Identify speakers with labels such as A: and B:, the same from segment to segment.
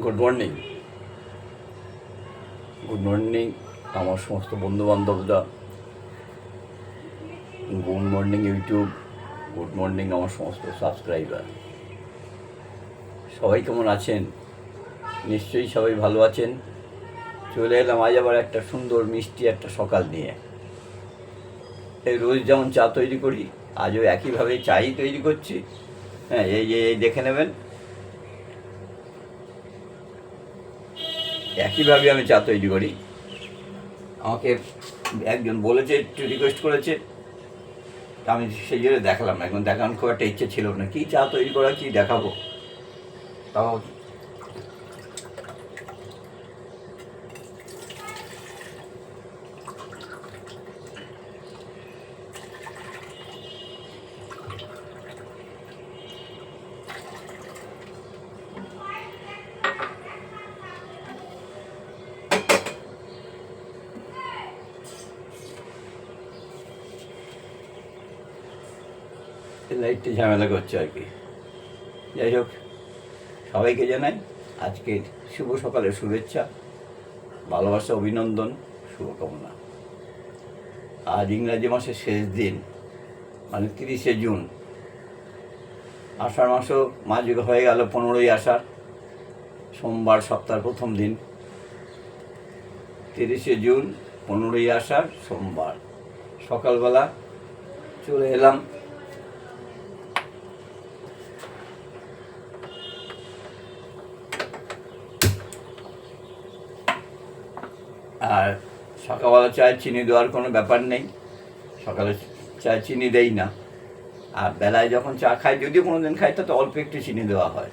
A: Good morning good morning আমার সমস্ত বন্ধু বান্ধবরা good morning YouTube good morning আমার সমস্ত সাবস্ক্রাইবার সবাই কেমন আছেন? নিশ্চয়ই সবাই ভালো আছেন। চলে এলাম আজ আবার একটা সুন্দর, মিষ্টি একটা সকাল নিয়ে। এই রোজ যেমন চা তৈরি করি, আজও একইভাবে চাই তৈরি করছি। হ্যাঁ এই যে দেখে নেবেন। একইভাবে আমি চা তৈরি করি। আমাকে একজন বলেছে, একটু রিকোয়েস্ট করেছে। আমি সেই জন্য দেখালাম না। এখন দেখানোর খুব একটা ইচ্ছে ছিল না। কী চা তৈরি করা, কী দেখাবো? তাও লাইটটা ঝামেলা করছে আর কি। যাই হোক, সবাইকে জানাই আজকের শুভ সকালের শুভেচ্ছা, ভালোবাসা, অভিনন্দন, শুভকামনা। আজ ইংরাজি মাসের শেষ দিন মানে তিরিশে জুন। আষাঢ় মাসও মাঝ হয়ে গেল পনেরোই আষাঢ়, সোমবার সপ্তাহের প্রথম দিন। তিরিশে জুন, পনেরোই আষাঢ়, সোমবার। সকালবেলা চলে এলাম আর সকালবেলা চায় চিনি দেওয়ার কোনো ব্যাপার নেই। সকালে চায় চিনি দেই না। আর বেলায় যখন চা খাই যদি কোনো দিন খাই, তাতে অল্প একটু চিনি দেওয়া হয়।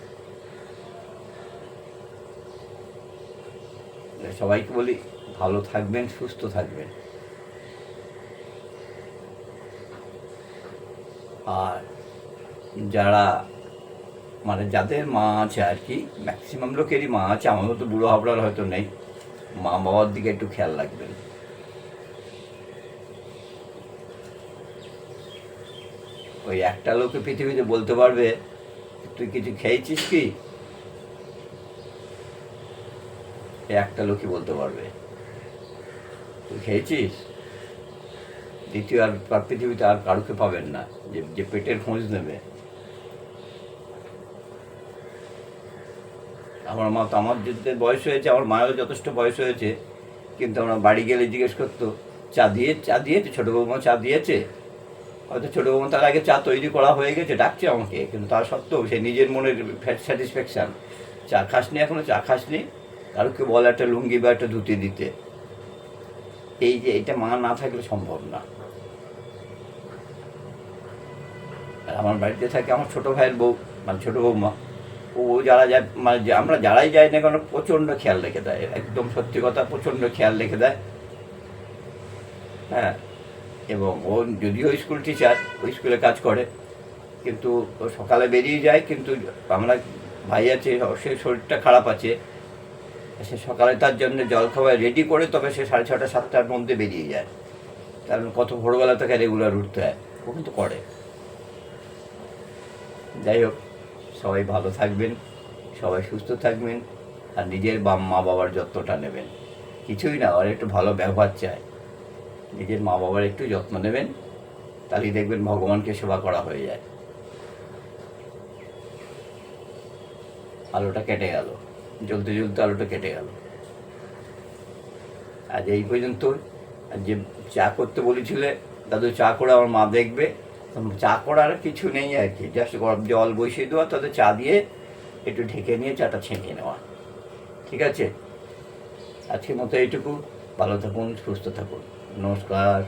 A: সবাইকে বলি, ভালো থাকবেন, সুস্থ থাকবেন। আর যারা মানে যাদের মা আছে আর কি ম্যাক্সিমাম লোকেরই মা আছে, আমাদের তো বুড়ো হাবড়ার হয়তো নেই। মা বাবার দিকে একটু খেয়াল রাখবেন। ওই একটা লোকে পৃথিবীতে বলতে পারবে, তুই কিছু খেয়েছিস কি? একটা লোকই বলতে পারবে, তুই খেয়েছিস? দ্বিতীয় আর পৃথিবীতে আর কারুকে পাবেন না, যে যে পেটের খোঁজ নেবে। আমার মা তো আমার যেতে বয়স হয়েছে, আমার মায়েরও যথেষ্ট বয়স হয়েছে, কিন্তু আমরা বাড়ি গেলে জিজ্ঞেস করতো, চা দিয়ে, চা দিয়েছে? ছোটো বৌমা চা দিয়েছে? হয়তো ছোটো বৌমা তার আগে চা তৈরি করা হয়ে গেছে, ডাকছে আমাকে, কিন্তু তার সত্ত্বেও সে নিজের মনের স্যাটিসফ্যাকশান চা খাসনি এখনও চা খাসনি? কারোকে বলে, একটা লুঙ্গি বা একটা ধুতি দিতে। এই যে, এটা মা না থাকলে সম্ভব না। আমার বাড়িতে থাকে আমার ছোটো ভাইয়ের বউ মানে ছোটো বৌমা। ও যারা যায় মানে আমরা যারাই যাই না কেন, প্রচণ্ড খেয়াল রেখে দেয়। একদম সত্যি কথা, প্রচণ্ড খেয়াল রেখে দেয়। হ্যাঁ এবং ও যদিও স্কুল টিচার ওই স্কুলে কাজ করে, কিন্তু ও সকালে বেরিয়ে যায়, কিন্তু আমরা ভাই আছে, সে শরীরটা খারাপ আছে। সে সকালে তার জন্য জল খাবার রেডি করে, তবে সে সাড়ে ছটা, সাতটার মধ্যে বেরিয়ে যায়। কারণ কত ভোরবেলা থেকে রেগুলার উঠতে হয়। ও কিন্তু করে। যাই হোক। সবাই ভালো থাকবেন, সবাই সুস্থ থাকবেন, আর নিজের বাম মা বাবার যত্নটা নেবেন। কিছুই না আর একটু ভালো ব্যবহার চাই নিজের মা বাবার একটু যত্ন নেবেন, তাহলেই দেখবেন ভগবানকে সেবা করা হয়ে যায়। আলোটা কেটে গেল। জ্বলতে জ্বলতে আলোটা কেটে গেল। আজ এই পর্যন্ত যে চা করতে বলেছিলে, দাদু চা করে আমার মা দেখবে। চা করার কিছু নেই আর কি। জাস্ট গরম জল বসিয়ে দেওয়া, তাতে চা দিয়ে একটু ঢেকে নিয়ে চাটা ছেঁকে নেওয়া। ঠিক আছে? আজকের মতো এইটুকু। ভালো থাকুন, সুস্থ থাকুন। নমস্কার।